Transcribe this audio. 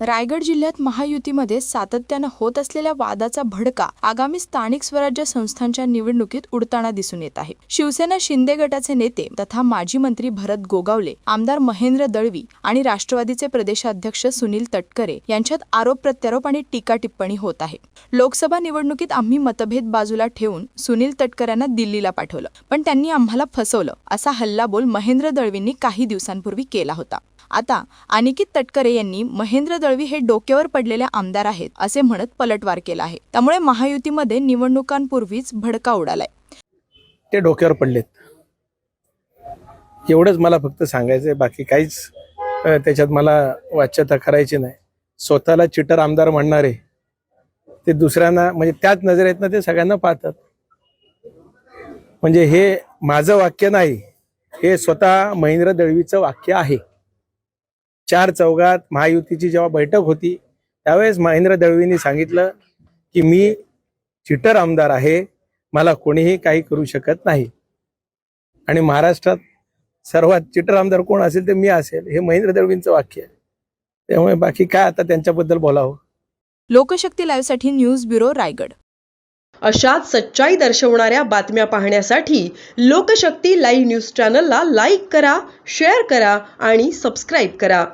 रायगड जिल्ह्यात महायुतीमध्ये सातत्यानं होत असलेल्या वादाचा भडका आगामी स्थानिक स्वराज्य संस्थांच्या निवडणुकीत उडताना दिसून येत आहे. शिवसेना शिंदे गटाचे नेते तथा माजी मंत्री भरत गोगावले आमदार महेंद्र दळवी आणि राष्ट्रवादीचे प्रदेशाध्यक्ष सुनील तटकरे यांच्यात आरोप प्रत्यारोप आणि टीका टिप्पणी होत आहे. लोकसभा निवडणुकीत आम्ही मतभेद बाजूला ठेवून सुनील तटकऱ्यांना दिल्लीला पाठवलं पण त्यांनी आम्हाला फसवलं असा हल्लाबोल महेंद्र दळवींनी काही दिवसांपूर्वी केला होता. आता अनिकित तटकरे यांनी महेंद्र दळवी हे डोक्यावर पडलेले आमदार आहेत असे म्हणत पलटवार केला आहे. त्यामुळे महायुतीमध्ये निवडणुकांपूर्वीच भडका उडालाय. ते डोक्यावर पडलेत. एवढंच मला फक्त सांगायचं आहे बाकी काहीच त्याच्यात मला वाच्यता करायची नाही. स्वतःला चिटर आमदार म्हणणारे ते दुसऱ्यांना म्हणजे त्याच नजरेतनं ते सगळ्यांना पाहतात. म्हणजे हे माझं वाक्य नाही हे स्वतः महेंद्र दळवीचं वाक्य आहे. चार चौघात महायुतीची जेव्हा बैठक होती त्यावेळेस महेंद्र दळवींनी सांगितलं की मी चिटर आमदार आहे मला कोणीही काही करू शकत नाही. आणि महाराष्ट्रात सर्वात चिटर आमदार कोण असेल ते मी असेल हे महेंद्र दळवींचं वाक्य आहे. त्यामुळे बाकी काय आता त्यांच्याबद्दल बोलावं? लोकशक्ती लाईव्हसाठी न्यूज ब्युरो रायगड. अशाच सच्चाई दर्शवणाऱ्या बातम्या पाहण्यासाठी लोकशक्ती लाईव्ह न्यूज चॅनलला लाईक करा शेअर करा आणि सबस्क्राईब करा.